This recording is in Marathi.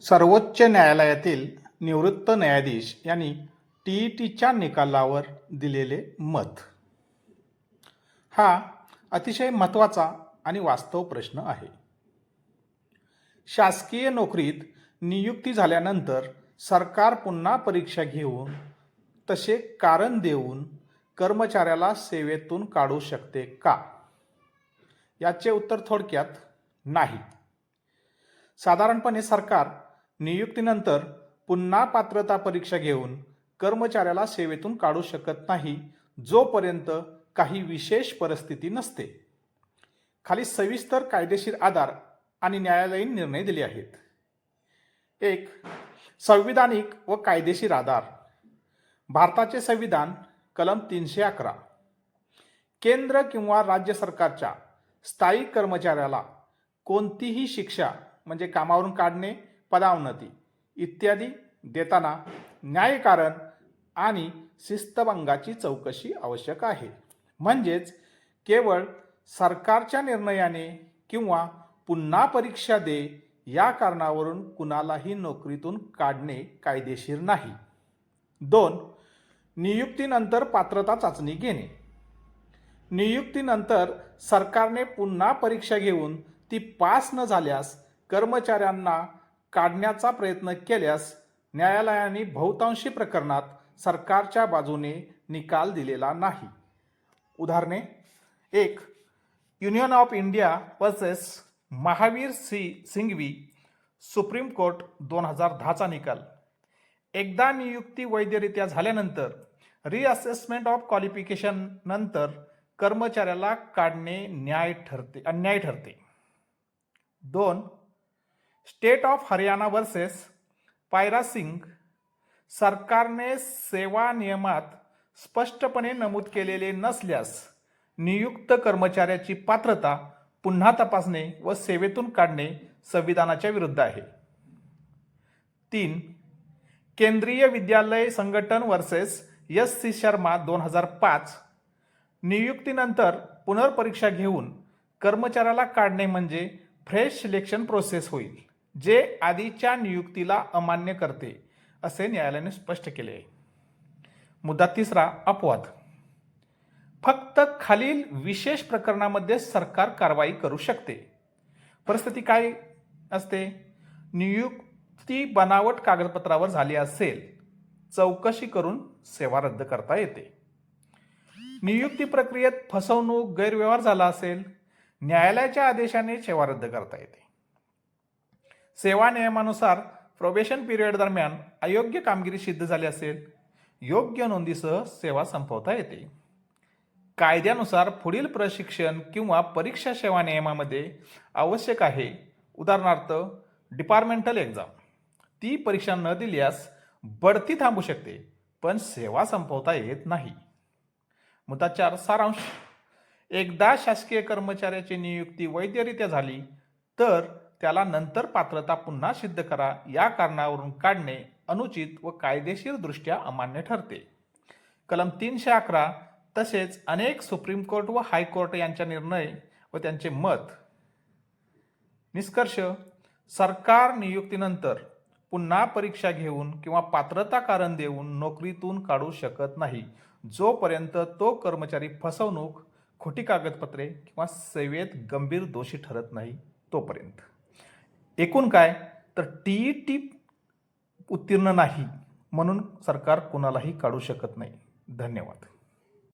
सर्वोच्च न्यायालयातील निवृत्त न्यायाधीश यांनी टी ई टीच्या निकालावर दिलेले मत. हा अतिशय महत्त्वाचा आणि वास्तव प्रश्न आहे. शासकीय नोकरीत नियुक्ती झाल्यानंतर सरकार पुन्हा परीक्षा घेऊन तसे कारण देऊन कर्मचाऱ्याला सेवेतून काढू शकते का? याचे उत्तर थोडक्यात नाही. साधारणपणे सरकार नियुक्तीनंतर पुन्हा पात्रता परीक्षा घेऊन कर्मचाऱ्याला सेवेतून काढू शकत नाही जोपर्यंत काही विशेष परिस्थिती नसते. खाली सविस्तर कायदेशीर आधार आणि न्यायालयीन निर्णय दिले आहेत. एक संविधानिक व कायदेशीर आधार. भारताचे संविधान कलम तीनशे अकरा. केंद्र किंवा राज्य सरकारच्या स्थायी कर्मचाऱ्याला कोणतीही शिक्षा म्हणजे कामावरून काढणे पदावनती इत्यादी देताना न्यायकारण आणि शिस्तभंगाची चौकशी आवश्यक आहे. म्हणजेच केवळ सरकारच्या निर्णयाने किंवा पुन्हा परीक्षा दे या कारणावरून कुणालाही नोकरीतून काढणे कायदेशीर नाही. दोन नियुक्तीनंतर पात्रता चाचणी घेणे. नियुक्तीनंतर सरकारने पुन्हा परीक्षा घेऊन ती पास न झाल्यास कर्मचाऱ्यांना काढण्याचा प्रयत्न केल्यास न्यायालयाने बहुतांशी प्रकरणात सरकारच्या बाजूने निकाल दिलेला नाही. उदाहरणे एक union of India versus Mahavir C Singhvi supreme court दोन हजार दहाचा निकाल. एकदा नियुक्ती वैधरित्या झाल्यानंतर रिअसेसमेंट ऑफ क्वालिफिकेशन नंतर कर्मचाऱ्याला काढणे न्याय ठरते अन्याय ठरते. दोन स्टेट ऑफ हरियाणा वर्सेस पायरा सिंग सरकारने सेवा नियमात स्पष्टपणे नमूद केलेले नसल्यास नियुक्त कर्मचाऱ्याची पात्रता पुन्हा तपासणे व सेवेतून काढणे संविधानाच्या विरुद्ध आहे. तीन केंद्रीय विद्यालय संघटन वर्सेस एस सी शर्मा दोन हजार पाच नियुक्तीनंतर पुनर्परीक्षा घेऊन कर्मचाऱ्याला काढणे म्हणजे फ्रेश सिलेक्शन प्रोसेस होईल. जे आधीच्या नियुक्तीला अमान्य करते असे न्यायालयाने स्पष्ट केले. आहे मुद्दा तिसरा अपवाद. फक्त खालील विशेष प्रकरणामध्ये सरकार कारवाई करू शकते. परिस्थिती काय असते? नियुक्ती बनावट कागदपत्रावर झाली असेल चौकशी करून सेवा रद्द करता येते. नियुक्ती प्रक्रियेत फसवणूक गैरव्यवहार झाला असेल न्यायालयाच्या आदेशाने सेवा रद्द करता येते. सेवा नियमानुसार प्रोबेशन पिरियड दरम्यान अयोग्य कामगिरी सिद्ध झाली असेल योग्य नोंदीसह सेवा संपवता येते. कायद्यानुसार पुढील प्रशिक्षण किंवा परीक्षा सेवा नियमामध्ये आवश्यक आहे. उदाहरणार्थ डिपार्टमेंटल एक्झाम ती परीक्षा न दिल्यास बढती थांबू शकते पण सेवा संपवता येत नाही. मुद्दा चार सारांश. एकदा शासकीय कर्मचाऱ्याची नियुक्ती वैधरित्या झाली तर त्याला नंतर पात्रता पुन्हा सिद्ध करा. या कारणावरून काढणे अनुचित व कायदेशीर दृष्ट्या अमान्य ठरते. कलम तीनशे अकरा तसेच अनेक सुप्रीम कोर्ट व हायकोर्ट यांच्या निर्णय व त्यांचे मत. निष्कर्ष सरकार नियुक्तीनंतर पुन्हा परीक्षा घेऊन किंवा पात्रता कारण देऊन नोकरीतून काढू शकत नाही. जोपर्यंत तो कर्मचारी फसवणूक खोटी कागदपत्रे किंवा सेवेत गंभीर दोषी ठरत नाही तोपर्यंत. एकूण काय? तर टी ई टी उत्तीर्ण नाही म्हणून सरकार कुणालाही काढू शकत नाही. धन्यवाद.